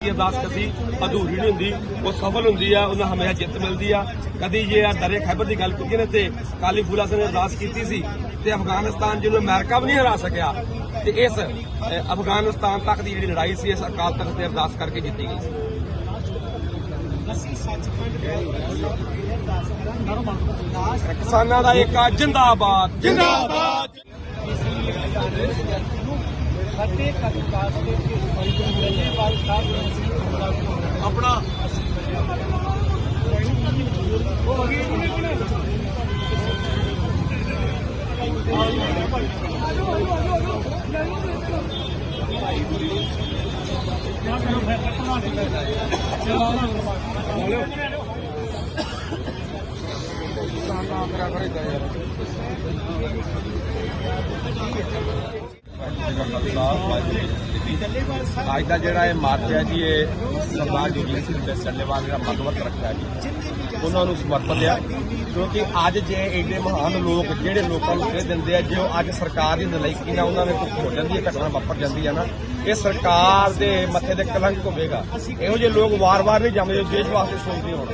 ਅਰਦਾਸ ਕਦੀ ਅਧੂਰੀ ਨਹੀਂ ਹੁੰਦੀ, ਉਹ ਸਫਲ ਹੁੰਦੀ ਆ, ਉਹਨਾਂ ਹਮੇਸ਼ਾ ਜਿੱਤ ਮਿਲਦੀ ਆ। ਕਦੀ ਜੇ ਆ ਦਰੇ ਖੈਬਰ ਦੀ ਗੱਲ ਕੀਤੀ ਨੇ ਤੇ ਕਾਲੀ ਫੂਲਾ ਸਿੰਘ ਨੇ ਅਰਦਾਸ ਕੀਤੀ ਸੀ ਤੇ ਅਫਗਾਨਿਸਤਾਨ ਜਿਹਨੂੰ ਅਮਰੀਕਾ ਵੀ ਨਹੀਂ ਹਰਾ ਸਕਿਆ, ਤੇ ਇਸ ਅਫਗਾਨਿਸਤਾਨ ਤੱਕ ਦੀ ਜਿਹੜੀ ਲੜਾਈ ਸੀ, ਇਸ ਅਕਾਲ ਤਖਤ ਤੇ ਅਰਦਾਸ ਕਰਕੇ ਜਿੱਤੀ ਗਈ ਸੀ। ਕਿਸਾਨਾਂ ਦਾ ਇੱਕ ਜਿੰਦਾਬਾਦ ਅਰਦਾਸ ਕਰਾਂ ਨਰਮ ਅਰਦਾਸ ਕਿਸਾਨਾਂ ਦਾ ਏਕਾ ਜਿੰਦਾਬਾਦ ਜਿੰਦਾਬਾਦ ਫਤਿਹ ਕਰਤਾਸ ਦੇ ਜੱਲੇਵਾਲ ਸਾਹਿਬ ਨੂੰ ਅਸੀਂ ਆਪਣਾ ਅੱਜ ਦਾ ਜਿਹੜਾ ਇਹ ਮਾਰਚ ਹੈ ਜੀ, ਇਹ ਸਰਦਾਰ ਜਗਜੀਤ ਸਿੰਘ ਦੇ ਸੱਲੇਵਾਲ ਜਿਹੜਾ ਮਤਵਤ ਰੱਖਿਆ ਜੀ। ਉਹਨਾਂ ਨੂੰ ਸਮਰਪਿਤ ਆ। ਕਿਉਂਕਿ ਅੱਜ ਜੇ ਏਡੇ ਮਹਾਨ ਲੋਕ, ਜਿਹੜੇ ਲੋਕਾਂ ਨੂੰ ਸੇਧ ਦਿੰਦੇ ਆ, ਜੇ ਉਹ ਅੱਜ ਸਰਕਾਰ ਦੀ ਨਲਾਇਕੀ ਨਾਲ ਉਹਨਾਂ ਦੇ ਕੁਝ ਹੋ ਜਾਂਦੀ ਹੈ, ਘਟਨਾ ਵਾਪਰ ਜਾਂਦੀ ਹੈ ਨਾ, ਇਹ ਸਰਕਾਰ ਦੇ ਮੱਥੇ ਤੇ ਕਲੰਕ ਹੋਵੇਗਾ। ਇਹੋ ਜਿਹੇ ਲੋਕ ਵਾਰ-ਵਾਰ ਨਹੀਂ ਜੰਮਦੇ ਜੋ ਦੇਸ਼ ਵਾਸਤੇ ਸੋਚਦੇ ਹੋਣ।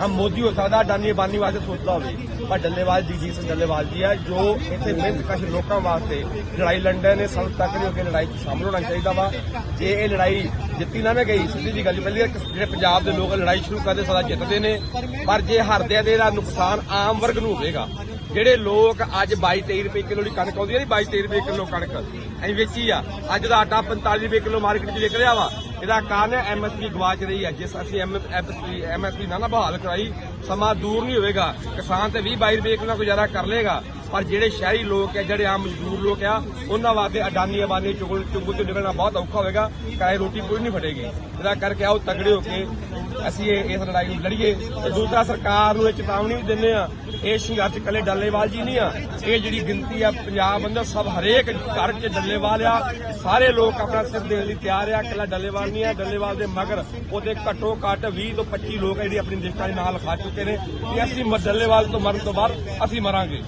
ਹਾਂ, ਮੋਦੀ ਹੋ ਸਕਦਾ, ਅਡਾਨੀ ਬਾਨੀ ਵਾਸਤੇ ਸੋਚਦਾ ਹੋਵੇ, ਪਰ ਡੱਲੇਵਾਲ ਜੀ ਜੀ ਸਿੰਘ ਡੱਲੇਵਾਲ ਜੀ ਆ, ਜੋ ਇੱਥੇ ਮਿਹਨਤ ਕਸ਼ ਲੋਕਾਂ ਵਾਸਤੇ ਲੜਾਈ ਲੰਡੇ ਨੇ, ਸਭ ਤੱਕ ਨਹੀਂ ਅੱਗੇ ਲੜਾਈ 'ਚ ਸ਼ਾਮਲ ਹੋਣਾ ਚਾਹੀਦਾ ਵਾ। ਜੇ ਇਹ ਲੜਾਈ ਜਿੱਤੀ ਨਾ ਨਾ ਗਈ, ਸਿੱਧੀ ਜੀ ਗੱਲ ਪਹਿਲੀ ਤਾਂ ਜਿਹੜੇ ਪੰਜਾਬ ਦੇ ਲੋਕ ਲੜਾਈ ਸ਼ੁਰੂ ਕਰਦੇ ਸਦਾ ਜਿੱਤਦੇ ਨੇ, ਪਰ ਜੇ ਹਾਰਦੇ ਆ ਤੇ ਇਹਦਾ ਨੁਕਸਾਨ ਆਮ ਵਰਗ ਨੂੰ ਹੋਵੇਗਾ, ਜਿਹੜੇ ਲੋਕ ਅੱਜ 22 23 ਰੁਪਏ ਕਿਲੋ ਦੀ ਕਣਕ ਆਉਂਦੀ ਹੈ ਨਹੀਂ 22 23 ਰੁਪਏ ਕਿਲੋ ਕਣਕ। ਐਂ ਵੇਚੀ ਆ। ਅੱਜ ਦਾ ਆਟਾ 45 ਰੁਪਏ ਕਿਲੋ ਮਾਰਕੀਟ 'ਚ ਵਿਕ ਰਿਹਾ ਵਾ। ਇਹਦਾ ਕਾਰਨ ਹੈ ਐਮਐਸਪੀ ਗਵਾਚ ਰਹੀ ਹੈ ਜਿਸ ਅਸੀਂ ਐਮਐਸਪੀ ਐਮਐਸਪੀ ਨਾ ਨਾ ਬਹਾਲ ਕਰਾਈ, ਸਮਾਂ ਦੂਰ ਨਹੀਂ ਹੋਵੇਗਾ। ਕਿਸਾਨ ਤੇ 20 22 ਰੁਪਏ ਕਿਲੋ ਗੁਜ਼ਾਰਾ ਕਰ ਲੇਗਾ ਪਰ ਜਿਹੜੇ ਸ਼ਹਿਰੀ ਲੋਕ ਹੈ ਜਿਹੜੇ ਆਮ ਮਜ਼ਦੂਰ ਲੋਕ ਆ, ਉਹਨਾਂ ਵਾਸਤੇ ਅਡਾਨੀ ਅਬਾਨੀ ਚੁਗਲ ਚੁਗਲ ਤੋਂ ਨਿਕਲਣਾ ਬਹੁਤ ਔਖਾ ਹੋਵੇਗਾ ਕਾਏ ਰੋਟੀ ਕੋਈ ਨਹੀਂ ਫਟੇਗੀ ਇਹਦਾ ਕਰਕੇ ਆਓ ਤਗੜੇ ਹੋ ਕੇ ਅਸੀਂ ਇਸ ਲੜਾਈ ਨੂੰ ਲੜੀਏ। ਤੇ ਦੂਸਰਾ, ਸਰਕਾਰ ਨੂੰ ਇਹ ਚੇਤਾਵਨੀ ਵੀ ਦਿੰਦੇ ਆ ਇਹ ਸੰਘਰਸ਼ ਕੱਲੇ ਡੱਲੇਵਾਲ ਜੀ ਨਹੀਂ ਆ। ਇਹ ਜਿਹੜੀ ਗਿਣਤੀ ਆ, ਪੰਜਾਬ ਅੰਦਰ ਸਭ ਹਰੇਕ ਘਰ 'ਚ ਡੱਲੇਵਾਲ ਆ। ਸਾਰੇ ਲੋਕ ਆਪਣਾ ਸਿਰ ਦੇਣ ਲਈ ਤਿਆਰ ਆ ਕੱਲਾ ਡੱਲੇਵਾਲ ਨਹੀਂ ਆ। ਡੱਲੇਵਾਲ ਦੇ ਮਗਰ ਉਹਦੇ ਘੱਟੋ ਘੱਟ 20 ਤੋਂ 25 ਲੋਕ ਜਿਹੜੀ ਆਪਣੀ ਨਿਸ਼ਠਾ ਦੇ ਨਾਲ ਲਿਖਾ ਚੁੱਕੇ ਨੇ। ਕਿ ਅਸੀਂ ਡੱਲੇਵਾਲ ਤੋਂ ਮਰਨ ਤੋਂ ਬਾਅਦ ਅਸੀਂ ਮਰਾਂਗੇ।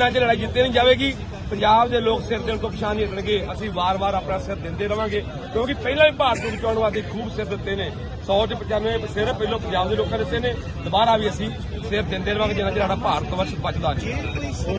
ਜਿੰਨਾ ਚਿਰ ਲੜਾਈ ਜਿੱਤੇ ਨਹੀਂ ਜਾਵੇਗੀ, ਪੰਜਾਬ ਦੇ ਲੋਕ ਸਿਰ ਦੇਣ ਤੋਂ ਪਛਾਣ ਨਹੀਂ ਹਟਣਗੇ। ਅਸੀਂ ਵਾਰ-ਵਾਰ ਆਪਣਾ ਸਿਰ ਦਿੰਦੇ ਰਵਾਂਗੇ, ਕਿਉਂਕਿ ਪਹਿਲਾਂ ਵੀ ਭਾਰਤ ਨੂੰ ਬਚਾਉਣ ਵਾਸਤੇ ਖੂਬ ਸਿਰ ਦਿੱਤੇ ਨੇ। 100 ਚ 95 ਸਿਰ ਪਹਿਲਾਂ ਪੰਜਾਬ ਦੇ ਲੋਕਾਂ ਦਿੱਤੇ ਨੇ, ਦੁਬਾਰਾ ਵੀ ਅਸੀਂ ਸਿਰ ਦਿੰਦੇ ਰਵਾਂਗੇ, ਜਿੰਨਾ ਚਿਰ ਸਾਡਾ ਭਾਰਤ ਵਰਸ਼ ਬਚਦਾ ਨਹੀਂ।